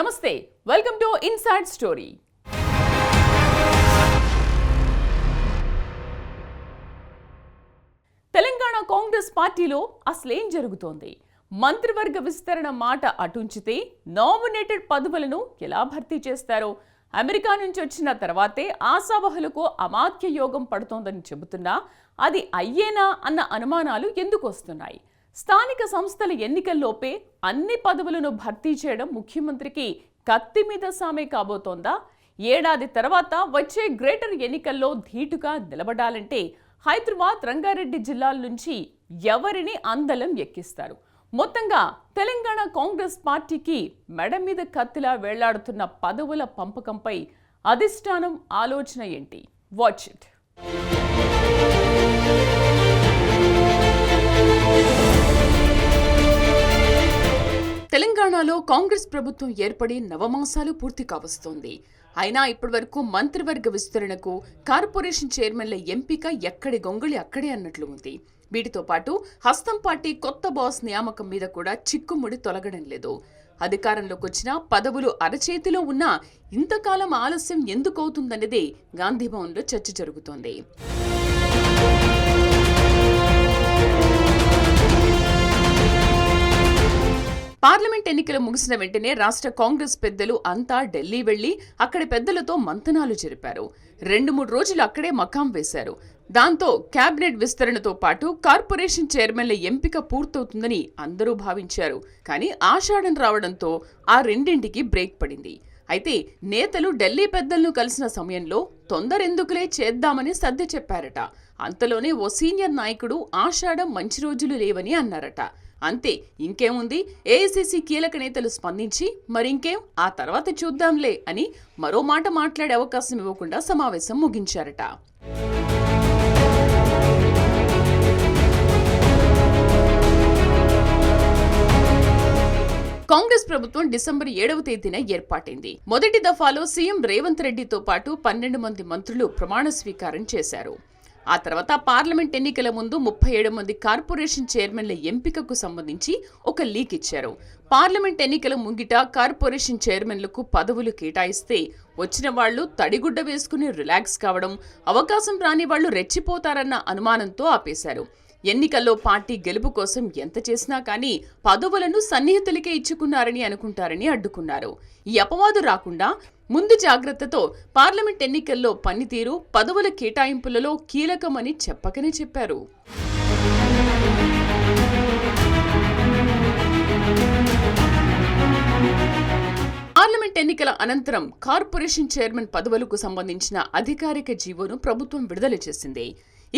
నమస్తే welcome to inside story. Telangana Congress పార్టీలో అసలేం జరుగుతోంది? మంత్రివర్గ విస్తరణ మాట అటుంచితే నామినేటెడ్ పదవులను ఎలా భర్తీ చేస్తారో? అమెరికా నుంచి వచ్చిన తర్వాతే ఆశావహులకు అమాత్య యోగం పడుతోందని చెబుతున్నా అది అయ్యేనా అన్న అనుమానాలు ఎందుకు వస్తున్నాయి? స్థానిక సంస్థల ఎన్నికల్లోపే అన్ని పదవులను భర్తీ చేయడం ముఖ్యమంత్రికి కత్తి మీద సామే కాబోతోందా? ఏడాది తర్వాత వచ్చే గ్రేటర్ ఎన్నికల్లో ధీటుగా నిలబడాలంటే హైదరాబాద్ రంగారెడ్డి జిల్లాల నుంచి ఎవరిని అందలం ఎక్కిస్తారు? మొత్తంగా తెలంగాణ కాంగ్రెస్ పార్టీకి మెడ మీద కత్తిలా వేళ్ళాడుతున్న పదవుల పంపకంపై అధిష్టానం ఆలోచన ఏంటి? వాచ్ ఇట్ తెలంగాణలో కాంగ్రెస్ ప్రభుత్వం ఏర్పడి నవమాసాలు పూర్తి కావస్తోంది. అయినా ఇప్పటివరకు మంత్రివర్గ విస్తరణకు కార్పొరేషన్ చైర్మన్ల ఎంపిక ఎక్కడి గొంగళి అక్కడే అన్నట్లు ఉంది. వీటితో పాటు హస్తం పార్టీ కొత్త బాస్ నియామకం మీద కూడా చిక్కుముడి తొలగడం లేదు. అధికారంలోకి వచ్చిన పదవులు అరచేతిలో ఉన్నా ఇంతకాలం ఆలస్యం ఎందుకవుతుందనేదే గాంధీభవన్లో చర్చ జరుగుతోంది. ఎన్నికలు ముగిసిన వెంటనే రాష్ట్ర కాంగ్రెస్ పెద్దలు అంతా ఢిల్లీ వెళ్ళి అక్కడి పెద్దలతో మంతనాలు జరిపారు. రెండు మూడు రోజులు అక్కడే మకాం వేశారు. దాంతో కేబినెట్ విస్తరణతో పాటు కార్పొరేషన్ చైర్మన్ల ఎంపిక పూర్తవుతుందని అందరూ భావించారు. కానీ ఆషాఢం రావడంతో ఆ రెండింటికి బ్రేక్ పడింది. అయితే నేతలు ఢిల్లీ పెద్దలను కలిసిన సమయంలో తొందరెందుకులే చేద్దామని సర్ది చెప్పారట. అంతలోనే ఓ సీనియర్ నాయకుడు ఆషాఢం మంచి రోజులు లేవని అన్నారట. అంతే ఇంకేముంది ఏఐసిసి కీలక నేతలు స్పందించి మరింకేం? ఆ తర్వాత చూద్దాంలే అని మరో మాట మాట్లాడే అవకాశం ఇవ్వకుండా సమావేశం ముగించారట. కాంగ్రెస్ ప్రభుత్వం డిసెంబర్ ఏడవ తేదీన ఏర్పాటైంది. మొదటి దఫాలో సీఎం రేవంత్ రెడ్డితో పాటు పన్నెండు మంది మంత్రులు ప్రమాణ స్వీకారం చేశారు. ఆ తర్వాత పార్లమెంట్ ఎన్నికల ముందు ముప్పై ఏడు మంది కార్పొరేషన్ చైర్మన్ల ఎంపికకు సంబంధించి ఒక లీక్ ఇచ్చారు. పార్లమెంట్ ఎన్నికల ముంగిట కార్పొరేషన్ చైర్మన్లకు పదవులు కేటాయిస్తే వచ్చిన వాళ్ళు తడిగుడ్డ వేసుకుని రిలాక్స్ కావడం అవకాశం రాని వాళ్ళు రెచ్చిపోతారన్న అనుమానంతో ఆపేశారు. ఎన్నికల్లో పార్టీ గెలుపు కోసం ఎంత చేసినా కానీ పదవులను సన్నిహితులకే ఇచ్చుకున్నారని అనుకుంటారని అడ్డుకున్నారు. ఈ అపవాదు రాకుండా ముందు జాగ్రత్తతో పార్లమెంట్ ఎన్నికల్లో పనితీరు పదవుల కేటాయింపులలో కీలకమని చెప్పకనే చెప్పారు. పార్లమెంట్ ఎన్నికల అనంతరం కార్పొరేషన్ చైర్మన్ పదవులకు సంబంధించిన అధికారిక జీవోను ప్రభుత్వం విడుదల చేసింది.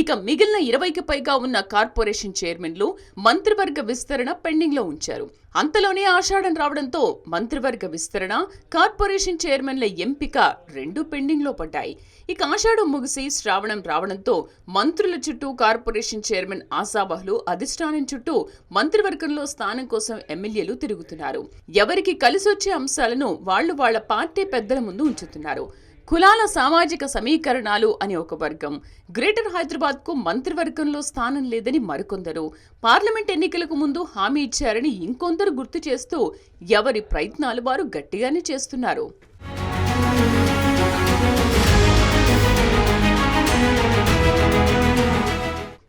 ఇక మిగిలిన ఇరవైకి పైగా ఉన్న కార్పొరేషన్ చైర్మన్లు మంత్రివర్గ విస్తరణ పెండింగ్లో ఉంచారు. అంతలోనే ఆషాఢం రావడంతో మంత్రివర్గ విస్తరణ కార్పొరేషన్ చైర్మన్ల ఎంపిక రెండు పెండింగ్లో పడ్డాయి. ఇక ఆషాఢం ముగిసి శ్రావణం రావడంతో మంత్రుల చుట్టూ కార్పొరేషన్ చైర్మన్ ఆశాబహులు అధిష్టానం చుట్టూ మంత్రివర్గంలో స్థానం కోసం ఎమ్మెల్యేలు తిరుగుతున్నారు. ఎవరికి కలిసొచ్చే అంశాలను వాళ్ళు వాళ్ళ పార్టీ పెద్దల ముందు ఉంచుతున్నారు. కులాల సామాజిక సమీకరణాలు అని ఒక వర్గం. గ్రేటర్ హైదరాబాద్కు మంత్రివర్గంలో స్థానం లేదని మరికొందరు. పార్లమెంట్ ఎన్నికలకు ముందు హామీ ఇచ్చారని ఇంకొందరు గుర్తు చేస్తూ ఎవరి ప్రయత్నాలు వారు గట్టిగానే చేస్తున్నారు.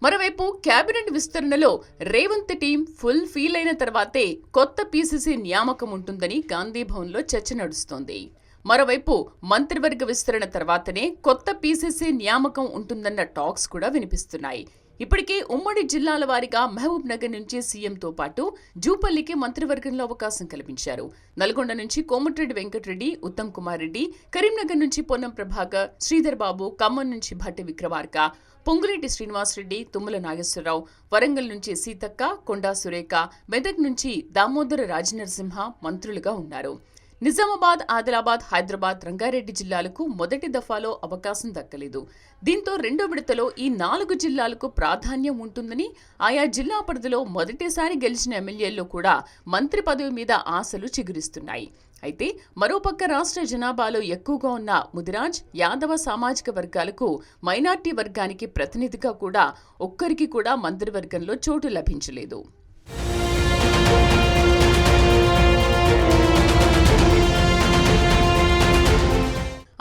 మరోవైపు కేబినెట్ విస్తరణలో రేవంత్ టీం ఫుల్ ఫీల్ అయిన తర్వాతే కొత్త పీసీసీ నియామకం ఉంటుందని గాంధీభవన్లో చర్చ నడుస్తోంది. మరోవైపు మంత్రివర్గ విస్తరణ తర్వాతనే కొత్త పీసీసీ నియామకం ఉంటుందన్న టాక్స్ కూడా వినిపిస్తున్నాయి. ఇప్పటికే ఉమ్మడి జిల్లాల వారీగా మహబూబ్ నగర్ నుంచి సీఎంతో పాటు జూపల్లికి మంత్రివర్గంలో అవకాశం కల్పించారు. నల్గొండ నుంచి కోమటిరెడ్డి వెంకటరెడ్డి ఉత్తమ్ కుమార్ రెడ్డి కరీంనగర్ నుంచి పొన్నం ప్రభాకర్ శ్రీధర్ బాబు ఖమ్మం నుంచి భట్టి విక్రమార్క పొంగులేటి శ్రీనివాసరెడ్డి తుమ్మల నాగేశ్వరరావు వరంగల్ నుంచి సీతక్క కొండా సురేఖ మెదక్ నుంచి దామోదర రాజనరసింహ మంత్రులుగా ఉన్నారు. నిజామాబాద్ ఆదిలాబాద్ హైదరాబాద్ రంగారెడ్డి జిల్లాలకు మొదటి దఫాలో అవకాశం దక్కలేదు. దీంతో రెండో విడతలో ఈ నాలుగు జిల్లాలకు ప్రాధాన్యం ఉంటుందని ఆయా జిల్లా పరిధిలో మొదటిసారి గెలిచిన ఎమ్మెల్యేల్లో కూడా మంత్రి పదవి మీద ఆశలు చిగురిస్తున్నాయి. అయితే మరోపక్క రాష్ట్ర జనాభాలో ఎక్కువగా ఉన్న ముదిరాజ్ యాదవ సామాజిక వర్గాలకు మైనార్టీ వర్గానికి ప్రతినిధిగా కూడా ఒక్కరికి కూడా మంత్రివర్గంలో చోటు లభించలేదు.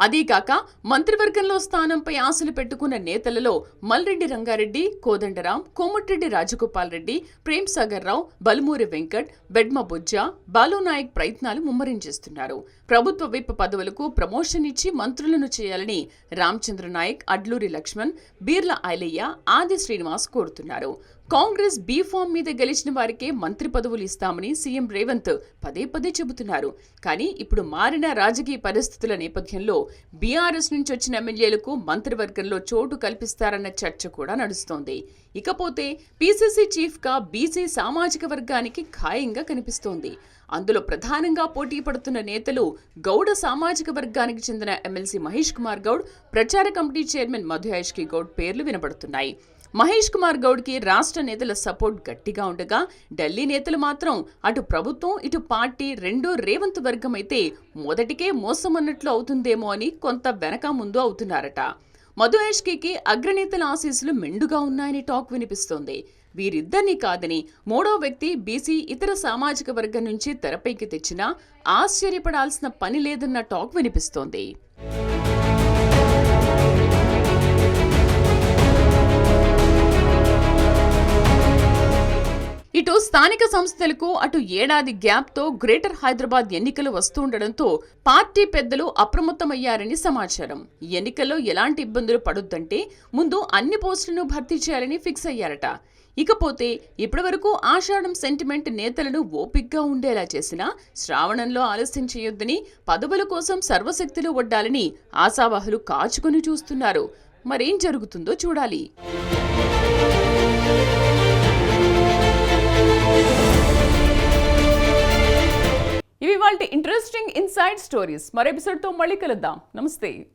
అదీకాక మంత్రివర్గంలో స్థానంపై ఆశలు పెట్టుకున్న నేతలలో మల్రెడ్డి రంగారెడ్డి కోదండరాం కోమటిరెడ్డి రాజగోపాల్ రెడ్డి ప్రేమ్ సాగర్ రావు బలుమూరి వెంకట్ బెడ్మ బుజ్జ బాలునాయక్ ప్రయత్నాలు ముమ్మరం చేస్తున్నారు ప్రభుత్వ విప్ పదవులకు ప్రమోషన్ ఇచ్చి మంత్రులను చేయాలని రామచంద్ర నాయక్ అడ్లూరి లక్ష్మణ్ బీర్ల ఐలయ్య ఆది శ్రీనివాస్ కోరుతున్నారు. కాంగ్రెస్ బీ ఫామ్ మీద గెలిచిన వారికే మంత్రి పదవులు ఇస్తామని సీఎం రేవంత్ పదే పదే చెబుతున్నారు. కానీ ఇప్పుడు మారిన రాజకీయ పరిస్థితుల నేపథ్యంలో బీఆర్ఎస్ నుంచి వచ్చిన ఎమ్మెల్యేలకు మంత్రివర్గంలో చోటు కల్పిస్తారన్న చర్చ కూడా నడుస్తోంది. ఇకపోతే పీసీసీ చీఫ్గా బీసీ సామాజిక వర్గానికి ఖాయంగా కనిపిస్తోంది. అందులో ప్రధానంగా పోటీ పడుతున్న నేతలు గౌడ సామాజిక వర్గానికి చెందిన ఎమ్మెల్సీ మహేష్ కుమార్ గౌడ్ ప్రచార కమిటీ చైర్మన్ మధుయాష్కి గౌడ్ పేర్లు వినబడుతున్నాయి. మహేష్ కుమార్ గౌడ్కి రాష్ట్ర నేతల సపోర్ట్ గట్టిగా ఉండగా ఢిల్లీ నేతలు మాత్రం అటు ప్రభుత్వం ఇటు పార్టీ రెండో రేవంత్ వర్గం అయితే మొదటికే మోసమన్నట్లు అవుతుందేమో అని కొంత వెనక ముందు అవుతున్నారట. మధు యాష్కి అగ్రనేతల ఆశీస్సులు మెండుగా ఉన్నాయని టాక్ వినిపిస్తోంది. వీరిద్దరినీ కాదని మూడో వ్యక్తి బీసీ ఇతర సామాజిక వర్గం నుంచి తెరపైకి తెచ్చినా ఆశ్చర్యపడాల్సిన పని లేదన్న టాక్ వినిపిస్తోంది. ఇటు స్థానిక సంస్థలకు అటు ఏడాది గ్యాప్తో గ్రేటర్ హైదరాబాద్ ఎన్నికలు వస్తుండటంతో పార్టీ పెద్దలు అప్రమత్తమయ్యారని సమాచారం. ఈ ఎన్నికల్లో ఎలాంటి ఇబ్బందులు పడొద్దంటే ముందు అన్ని పోస్టులను భర్తీ చేయాలని ఫిక్స్ అయ్యారట. ఇకపోతే ఇప్పటివరకు ఆషాఢం సెంటిమెంట్ నేతలను ఓపిగ్గా ఉండేలా చేసినా శ్రావణంలో ఆలస్యం చేయొద్దని పదవుల కోసం సర్వశక్తులు వడ్డాలని ఆశావాహులు కాచుకొని చూస్తున్నారు. మరేం జరుగుతుందో చూడాలి. ఇవాళ ఇంట్రెస్టింగ్ ఇన్సైడ్ స్టోరీస్ మరో ఎపిసోడ్తో మళ్ళీ కలుద్దాం. నమస్తే.